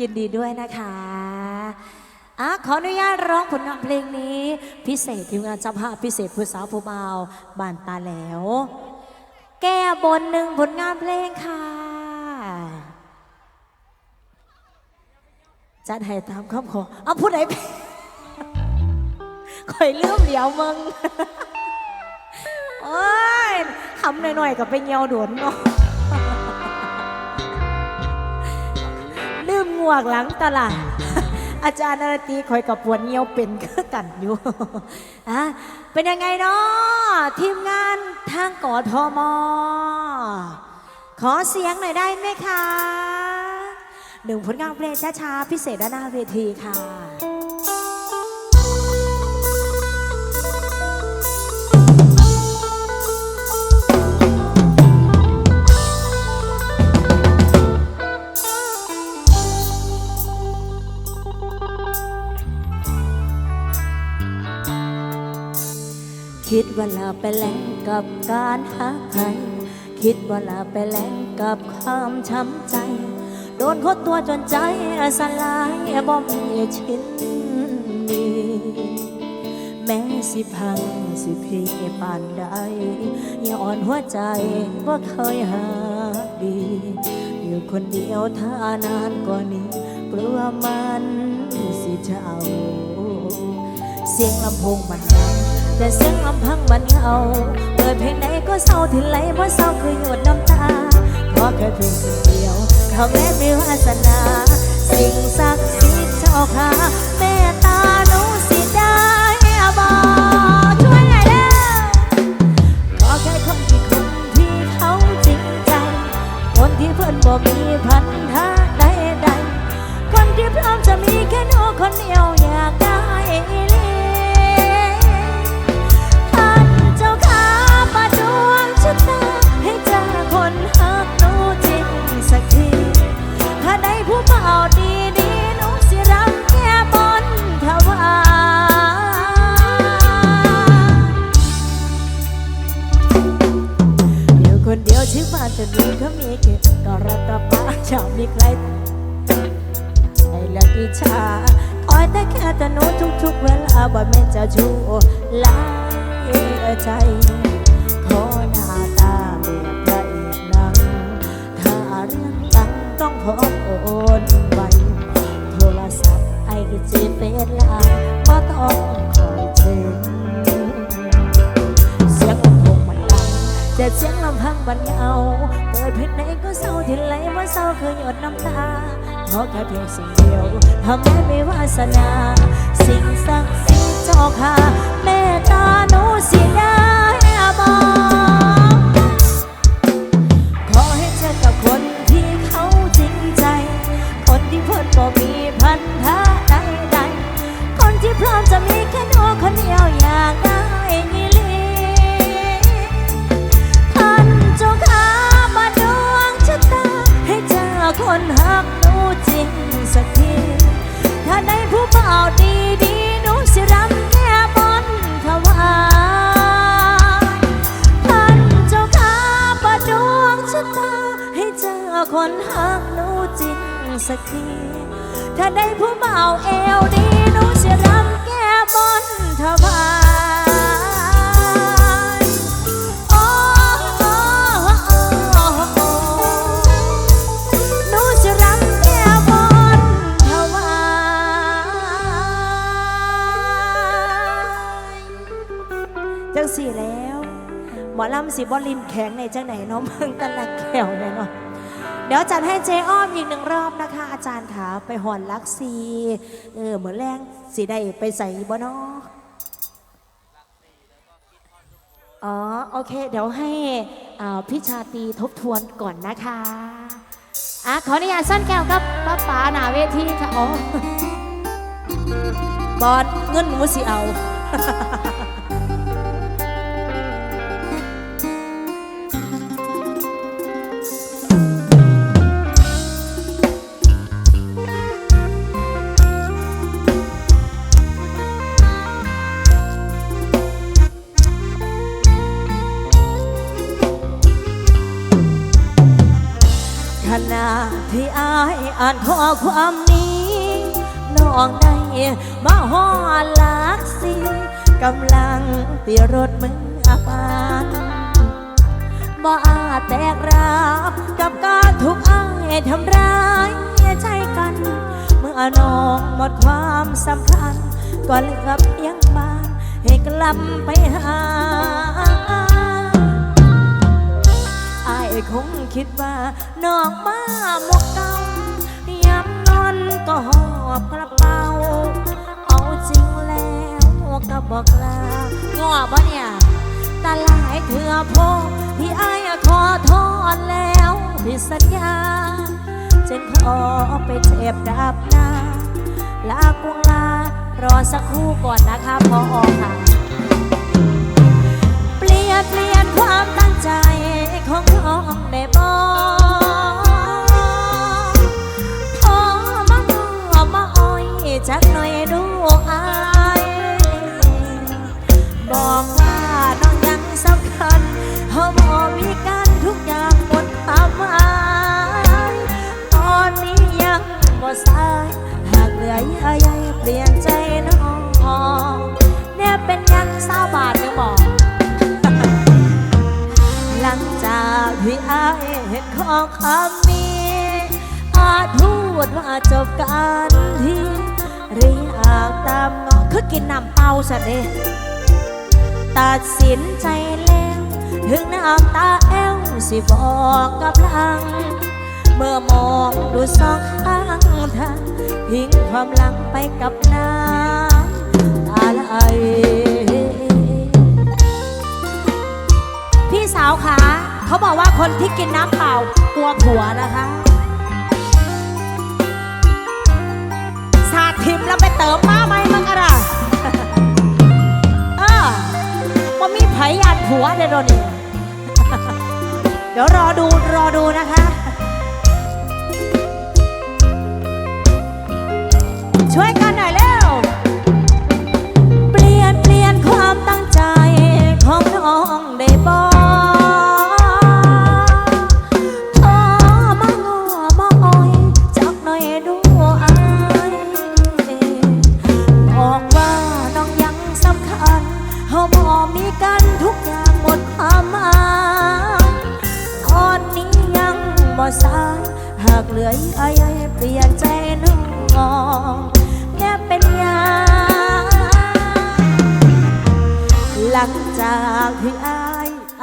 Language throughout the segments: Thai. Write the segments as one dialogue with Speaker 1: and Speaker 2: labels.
Speaker 1: ยินดีด้วยนะคะอะขออนุญาตร้องผลงานเพลงนี้ พิเศษทีมงานเจ้าภาพพิเศษผู้สาวผู้เบาบานตาแล้ว แก้บนหนึ่งผลงานเพลงค่ะ จัดให้ตามคำขอเอาพูดไหนคอยเลื่อมเหลียวมึงโอ้ยคำหน่อยๆกับไปเงียวโดนเนาะ วกหลังตลาด อาจารย์นรตีคอยกับปวดเงี้ยวเป็นก็กันอยู่อะเป็นยังไงเนาะทีมงานทางกอทมขอเสียงหน่อยได้ไหมคะหนึ่งผลงานเพลงช้าๆพิเศษด้านหน้าเวทีค่ะ ว่าลาไปแล้วกับการหาใคร คิดว่าลาไปแล้วกับความช้ำใจ โดนเขาตัวจนใจสลายบ่มีชิ้นดีแม้สิพังสิพีปานใดอย่าอ่อนหัวใจว่าเคยหาดี อยู่คนเดียวถ้านานกว่านี้ กลัวมันสิเจ้าเสียงลำโพงมันดัง แต่เสียงลำพังมันเหงาเปิดเพลงไหนก็เศร้าที่ไหลเพราะเศร้าคือหยดน้ำตาเพราะแค่เพียงคนเดียวเขาแม้มีวาสนา พอโอนไวโทรศัพท์ไอ้ก็จีเฟซไลน์บ่ต้องคอยเช็คเสียงลำโพงมันดังแต่เสียงลำพังมันเหงาเปิดเพลงไหนก็เศร้าที่ไหลว่าเศร้าคือหยดน้ำตาเพราแค่เพียงสิ่งเดียวทำให้ไม่วาสนา สิ่งศักดิ์สิทธิ์เกที ถ้าได้ผู้เบาเอวดีหนูสิรำแก้บนถวายโอ้โอ้โอ้โอ้หนูจะรำแก้บนถวายจังสี่แล้ว หมอลำสีบอลินแข็งในจังไหนเน้องเพิ่งตะลักแขวเลยเนาะ เดี๋ยวจัดให้เจอ้อมอีกหนึ่งรอบนะคะ อาจารย์ขาไปหอนลักซีเออเหมือนแรงสีได้ไปใส่บ่นาะอ๋อโอเค เดี๋ยวให้พี่ชาตีทบทวนก่อนนะคะอะขออนุญาตสั้นแก้วกับป้าป๋าหนาเวทีค่ะอ๋อบอดเงินหนูสิเอา ที่อายอ่านข้อความนี้น้องได้มาหอลักสิกำลังตีรถมึงอาปานบ่อาจแตกรับกับการถูกอ้ายทำร้ายใจกัน เมื่อน้องหมดความสำคัญ ก็เหลือเพียงบ้านให้กลับไปหา ยคงคิดว่าน้องมาหมกเก่ายามนอนก็หอบกระเป๋า เอาจริงแล้วก็บอกลางอปะเนี่ยตาหลายเถื่อพอที่ไอายขอโทษแล้วที่สัญญาจึงขอไปเจ็บดับหน้าลากวงลารอสักครู่ก่อนนะคะพออค่ะ เปลี่ยนเปลี่ยนความ ใจของน้องได้บอกพอมาหนอมาอ้อยจักหน่อยดูอายบอกว่าน้องยังสำคัญเขาบอกมีกันทุกอย่างหมดความหมายตอนนี้ยังบ่สายหากเหลือยื่อใยเปลี่ยนใจน้องเนี่ยเป็นยังสาวบาทยังบอก ที่อายเห็นขอความนี้อาจพูดว่าจบกันทีหรืออยากตามงอคือกินน้ำเปล่าซะเด้ตัดสินใจแล้ว ถึงน้ำตาแอวสิบอกกับลัง เมื่อมองดูสองข้างทางทิ้งความหลังไปกับน้ำตาไหลพี่สาวคะ เขาบอกว่าคนที่กินน้ำเปล่ากลัวผัวนะคะสาดทิมแล้วไปเติมมาไหมมังกะรเออว่ามีไผยานผัวเดี๋ยวนนี่เดี๋ยวรอดูรอดูนะคะ ช่วยกันหน่อย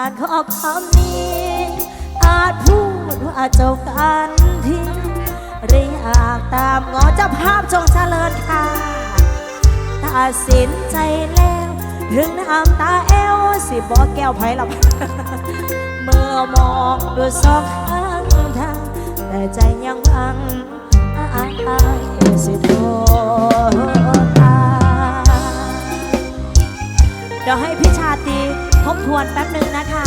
Speaker 1: อ่านข้อความนี้อาจพูดว่าเจ้ากันทิ้งหรืออยากตามงอเจ้าภาพจงเจริญค่ะตัดสินใจแล้ว ถึงน้ำตาเอวสิบอกแก้วไผ่หลับเมื่อมองดูสองข้างทาง แต่ใจยังพังอายสิโทษตาเดี๋ยวให้พี่ วนแป๊บหนึ่งนะคะ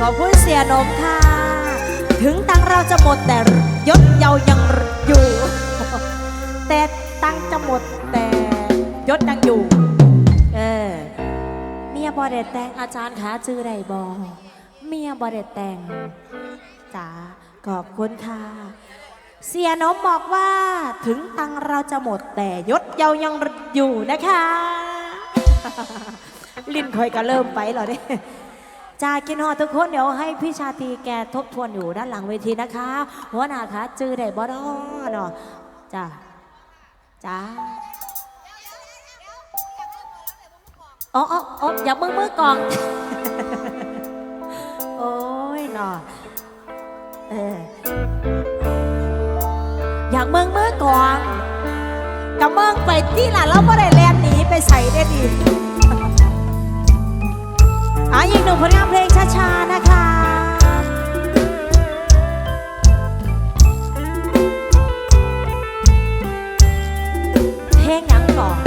Speaker 1: ขอบคุณเสียนมค่ะ ถึงตังเราจะหมดแต่ยศเยายังอยู่ แต่ตังจะหมดแต่ยศยังอยู่ เออ เมียบอเดดแต่งอาจารย์ขาจื้อไรบอเมียบอเดดแต่งจ๋าขอบคุณค่ะ เสียนมบอกว่าถึงตังเราจะหมดแต่ยศเยายังอยู่นะคะ ลิ้นคอยก็เริ่มไปหรอเนี่ยจากินฮอทุกคนเดี๋ยวให้พี่ชาตีแกทบทวนอยู่ด้านหลังเวทีนะคะ หัวหน้าคะจื้อได้บ่ดอเนาะจ้าจ้าอ๋ออ๋ออย่ามือมือกอง ที่หล่ะเราไ่ได้แลนหนีไปใส่ได้ดีอะอีกหนึ่งผลงานเพลงช้าๆนะคะเพลงยังก่อน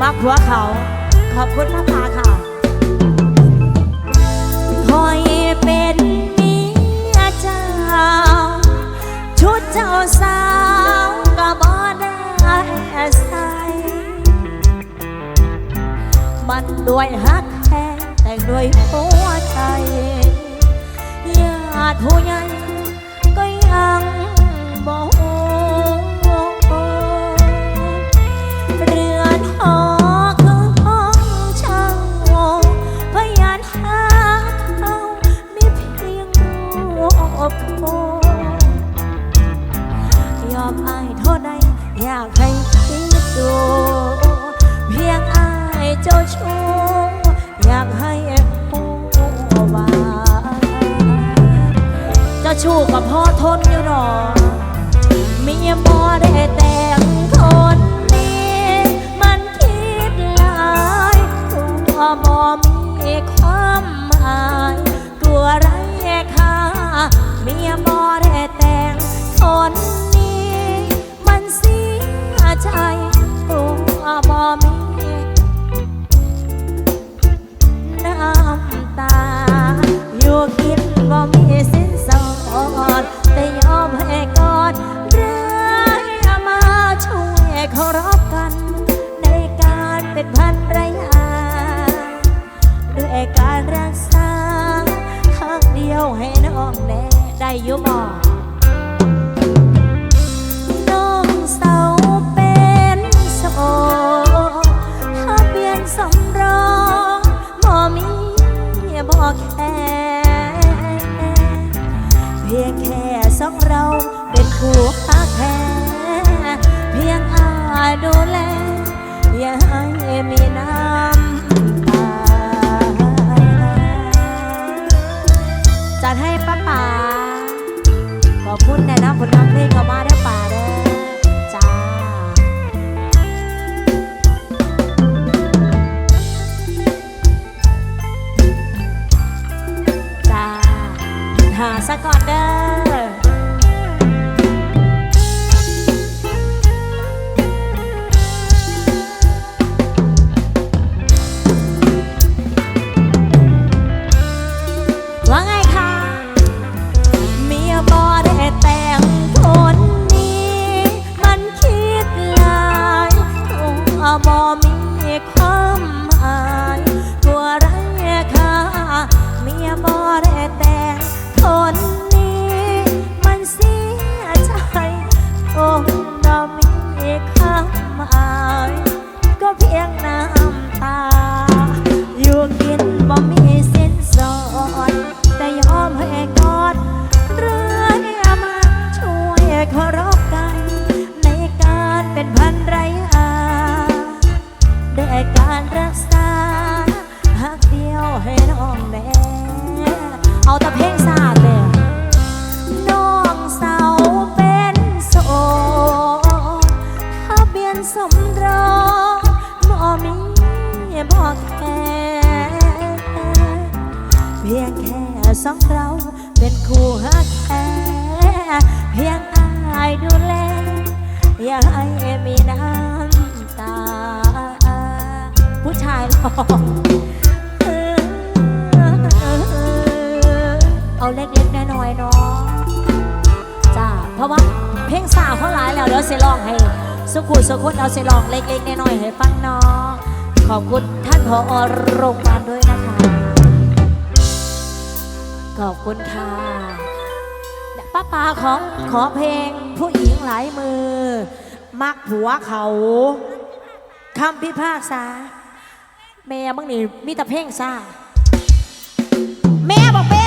Speaker 1: มาผัวเขา ขอบคุณพระพาค่ะคอยเป็นเมียเจ้าชุดเจ้าสาวันด้วยฮักแท้แต่งด้วยหัวใจญาติผู้ใหญ่ก็ยัง ชู้กับพ่อทนอยู่หรอเมียมอได้แต่งคนนี้ มันคิดหลายตัวบ่มีความหมายกลัวไรค่าเมียมอได้แต่งคนนี้ มันเสียใจตัวบ่ ดูแล อย่าให้มีน้ำตาจัดให้ป้าป๋าขอบคุณแนะนำผลงานเพลงเขามาได้ป่าเด้อจ้าจ้าหาซะก่อนเด้อ นสมรสบ่มีบ่แค่เพียงแค่สองเราเป็นคู่ฮักแท้เพียงอายดูแล อย่าให้มีน้ำตา ผู้ชายหรอกเอาเล็กๆน้อยๆเนาะจ้าเพราะว่าเพลงสาวเขาหลายแล้วเดี๋ยวเสลองให้ สุขุสุขุนเอาเสลองเล็กๆน้อยๆให้ฟังเนาะขอบคุณท่านผอโรงพยาบาลด้วยนะคะ ขอบคุณค่ะป้าปาของขอเพลงผู้หญิงหลายมือ มักผัวเขาคำพิพากษา แม่มึงนี่มีแต่เพลงซ่าแม่บอกเป้